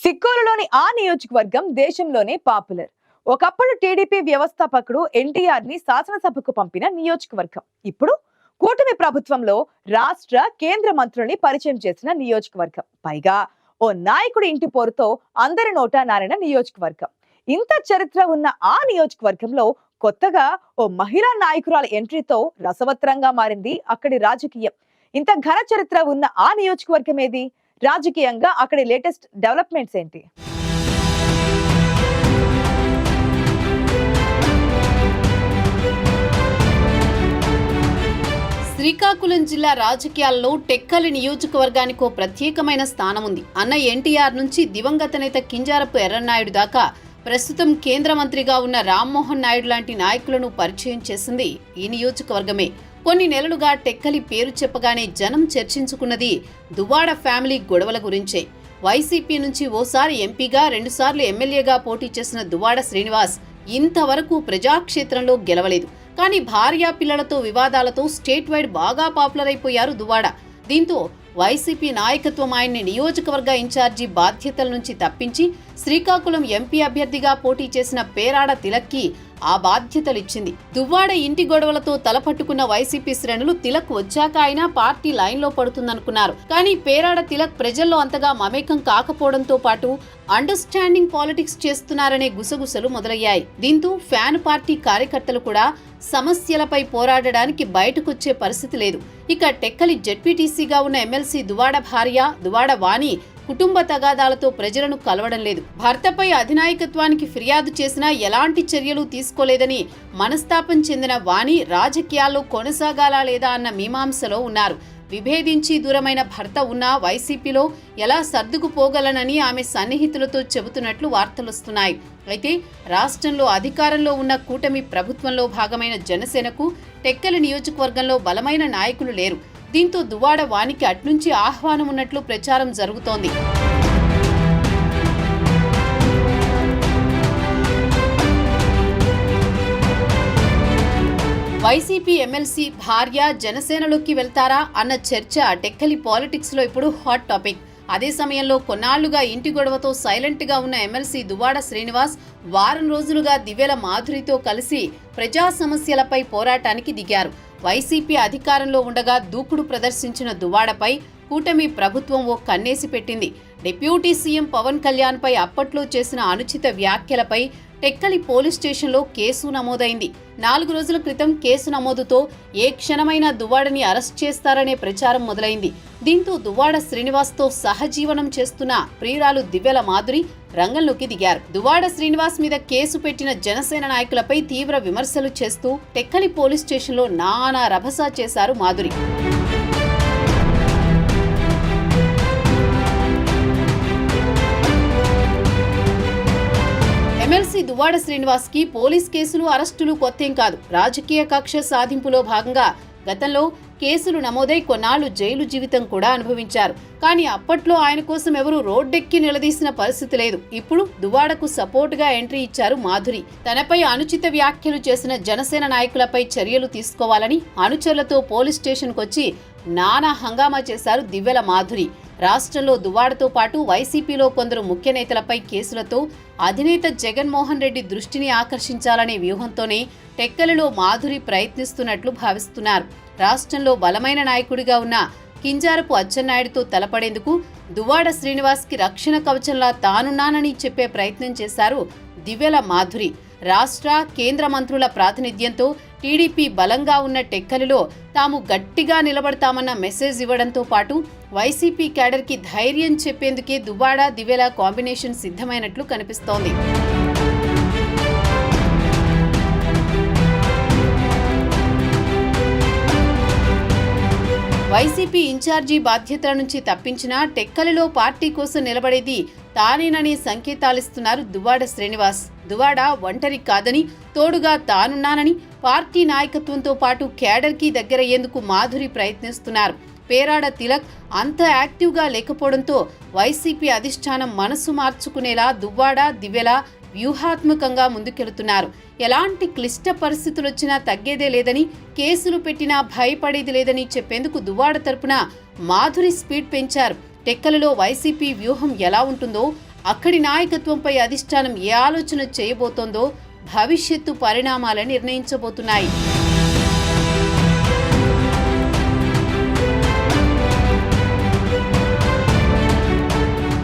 సిక్కోలులోని ఆ నియోజకవర్గం దేశంలోనే పాపులర్. ఒకప్పుడు టీడీపీ వ్యవస్థాపకుడు ఎన్టీఆర్ని శాసనసభకు పంపిన నియోజకవర్గం. ఇప్పుడు కూటమి ప్రభుత్వంలో రాష్ట్ర కేంద్ర మంత్రుల్ని పరిచయం చేసిన నియోజకవర్గం. పైగా ఓ నాయకుడి ఇంటి పోరుతో అందరి నోటా నారిన నియోజకవర్గం. ఇంత చరిత్ర ఉన్న ఆ నియోజకవర్గంలో కొత్తగా ఓ మహిళా నాయకురాల ఎంట్రీతో రసవత్రంగా మారింది అక్కడి రాజకీయం. ఇంత ఘన చరిత్ర ఉన్న ఆ నియోజకవర్గం ఏది? రాజకీయంగా అక్కడి లేటెస్ట్ డెవలప్మెంట్స్ ఏంటి? శ్రీకాకుళం జిల్లా రాజకీయాల్లో టెక్కలి నియోజకవర్గానికి ప్రత్యేకమైన స్థానం ఉంది అన్న ఎన్టీఆర్ నుంచి దివంగత నేత కింజారపు ఎర్రన్నాయుడు దాకా ప్రస్తుతం కేంద్ర మంత్రిగా ఉన్న రామ్మోహన్ నాయుడు లాంటి నాయకులను పరిచయం చేసింది ఈ నియోజకవర్గమే. కొన్ని నెలలుగా టెక్కలి పేరు చెప్పగానే జనం చర్చించుకున్నది దువ్వాడ ఫ్యామిలీ గొడవల గురించే. వైసీపీ నుంచి ఓసారి ఎంపీగా రెండుసార్లు ఎమ్మెల్యేగా పోటీ చేసిన దువ్వాడ శ్రీనివాస్ ఇంతవరకు ప్రజాక్షేత్రంలో గెలవలేదు. కానీ భార్యా పిల్లలతో వివాదాలతో స్టేట్ వైడ్ బాగా పాపులర్ అయిపోయారు దువ్వాడ. దీంతో వైసీపీ నాయకత్వం ఆయన్ని నియోజకవర్గ ఇన్ఛార్జి బాధ్యతల నుంచి తప్పించి శ్రీకాకుళం ఎంపీ అభ్యర్థిగా పోటీ చేసిన పేరాడ తిలక్కి ఆ బాధ్యతలిచ్చింది. దువ్వాడ ఇంటి గొడవలతో తలపట్టుకున్న వైసీపీ శ్రేణులు తిలక్ వచ్చాక అయినా పార్టీ లైన్లో పడుతుందనుకున్నారు. కానీ పేరాడ తిలక్ ప్రజల్లో అంతగా మమేకం కాకపోవడంతో పాటు అండర్స్టాండింగ్ పాలిటిక్స్ చేస్తున్నారనే గుసగుసలు మొదలయ్యాయి. దీంతో ఫ్యాన్ పార్టీ కార్యకర్తలు కూడా సమస్యలపై పోరాడడానికి బయటకొచ్చే పరిస్థితి లేదు. ఇక టెక్కలి జెడ్పీటీసీగా ఉన్న ఎమ్మెల్సీ దువాడ భార్య దువాడ వాణి కుటుంబ తగాదాలతో ప్రజలను కలవడం లేదు. భర్తపై అధినాయకత్వానికి ఫిర్యాదు చేసినా ఎలాంటి చర్యలు తీసుకోలేదని మనస్తాపం చెందిన వాణి రాజకీయాల్లో కొనసాగాలా లేదా అన్న మీమాంసలో ఉన్నారు. విభేదించి దూరమైన భర్త ఉన్న వైసీపీలో ఎలా సర్దుకుపోగలనని ఆమె సన్నిహితులతో చెబుతున్నట్లు వార్తలొస్తున్నాయి అయితే రాష్ట్రంలో అధికారంలో ఉన్న కూటమి ప్రభుత్వంలో భాగమైన జనసేనకు టెక్కలి నియోజకవర్గంలో బలమైన నాయకులు లేరు. దీంతో దువాడ వానికి అట్నుంచి ఆహ్వానం ఉన్నట్లు ప్రచారం జరుగుతోంది. వైసీపీ ఎమ్మెల్సీ భార్య జనసేనలోకి వెళ్తారా అన్న చర్చ టెక్కలి పాలిటిక్స్లో ఇప్పుడు హాట్ టాపిక్. అదే సమయంలో కొన్నాళ్ళుగా ఇంటి గొడవతో సైలెంట్గా ఉన్న ఎమ్మెల్సీ దువాడ శ్రీనివాస్ వారం రోజులుగా దివ్యల మాధురితో కలిసి ప్రజా సమస్యలపై పోరాటానికి దిగారు. వైసీపీ అధికారంలో ఉండగా దూకుడు ప్రదర్శించిన దువాడపై కూటమి ప్రభుత్వం ఓ కన్నేసి పెట్టింది. డిప్యూటీ సీఎం పవన్ కళ్యాణ్ పై అప్పట్లో చేసిన అనుచిత వ్యాఖ్యలపై టెక్కలి పోలీస్ స్టేషన్లో కేసు నమోదైంది. నాలుగు రోజుల క్రితం కేసు నమోదుతో ఏ క్షణమైనా దువ్వాడని అరెస్ట్ చేస్తారనే ప్రచారం మొదలైంది. దీంతో దువ్వాడ శ్రీనివాస్తో సహజీవనం చేస్తున్న ప్రియురాలు దివ్యల మాధురి రంగంలోకి దిగారు. దువ్వాడ శ్రీనివాస్ మీద కేసు పెట్టిన జనసేన నాయకులపై తీవ్ర విమర్శలు చేస్తూ టెక్కలి పోలీస్ స్టేషన్లో నానా రభసా చేశారు మాధురి. ఎమ్మెల్సీ దువ్వాడ శ్రీనివాస్కి పోలీస్ కేసులు అరెస్టులు కొత్తేం కాదు. రాజకీయ కక్ష సాధింపులో భాగంగా గతంలో కేసులు నమోదై కొన్నాళ్ళు జైలు జీవితం కూడా అనుభవించారు. కానీ అప్పట్లో ఆయన కోసం ఎవరూ రోడ్డెక్కి నిలదీసిన పరిస్థితి లేదు. ఇప్పుడు దువ్వాడకు సపోర్టుగా ఎంట్రీ ఇచ్చారు మాధురి. తనపై అనుచిత వ్యాఖ్యలు చేసిన జనసేన నాయకులపై చర్యలు తీసుకోవాలని అనుచరులతో పోలీస్ స్టేషన్కు వచ్చి నానా హంగామా చేశారు దివ్యల మాధురి. రాష్ట్రంలో దువ్వాడతో పాటు వైసీపీలో కొందరు ముఖ్య నేతలపై కేసులతో అధినేత జగన్మోహన్ రెడ్డి దృష్టిని ఆకర్షించాలనే వ్యూహంతోనే టెక్కలలో మాధురి ప్రయత్నిస్తున్నట్లు భావిస్తున్నారు. రాష్ట్రంలో బలమైన నాయకుడిగా ఉన్న కింజారపు అచ్చెన్నాయుడుతో తలపడేందుకు దువ్వాడ శ్రీనివాస్కి రక్షణ కవచంలా తానున్నానని చెప్పే ప్రయత్నం చేశారు దివ్యల మాధురి. రాష్ట్ర కేంద్ర మంత్రుల ప్రాతినిధ్యంతో టీడీపీ బలంగా ఉన్న టెక్కలిలో తాము గట్టిగా నిలబడతామన్న మెసేజ్ ఇవ్వడంతో పాటు వైసీపీ క్యాడర్కి ధైర్యం చెప్పేందుకే దుబాడా దివేలా కాంబినేషన్ సిద్ధమైనట్లు కనిపిస్తోంది. వైసీపీ ఇన్ఛార్జీ బాధ్యతల నుంచి తప్పించినా టెక్కలిలో పార్టీ కోసం నిలబడేది తానేనని సంకేతాలిస్తున్నారు దువ్వాడ శ్రీనివాస్. దువ్వాడ ఒంటరి కాదని తోడుగా తానున్నానని పార్టీ నాయకత్వంతో పాటు క్యాడర్కి దగ్గరయ్యేందుకు మాధురి ప్రయత్నిస్తున్నారు. పేరాడ తిలక్ అంత యాక్టివ్గా లేకపోవడంతో వైసీపీ అధిష్టానం మనసు మార్చుకునేలా దువ్వాడ దివ్యల వ్యూహాత్మకంగా ముందుకెళుతున్నారు. ఎలాంటి క్లిష్ట పరిస్థితులు వచ్చినా తగ్గేదే లేదని కేసులు పెట్టినా భయపడేది లేదని చెప్పేందుకు దువ్వాడ తరపున మాధురి స్పీడ్ పెంచారు. టెక్కలలో వైసీపీ వ్యూహం ఎలా ఉంటుందో అక్కడి నాయకత్వంపై అధిష్టానం ఏ ఆలోచన చేయబోతోందో భవిష్యత్తు పరిణామాలను నిర్ణయించబోతున్నాయి.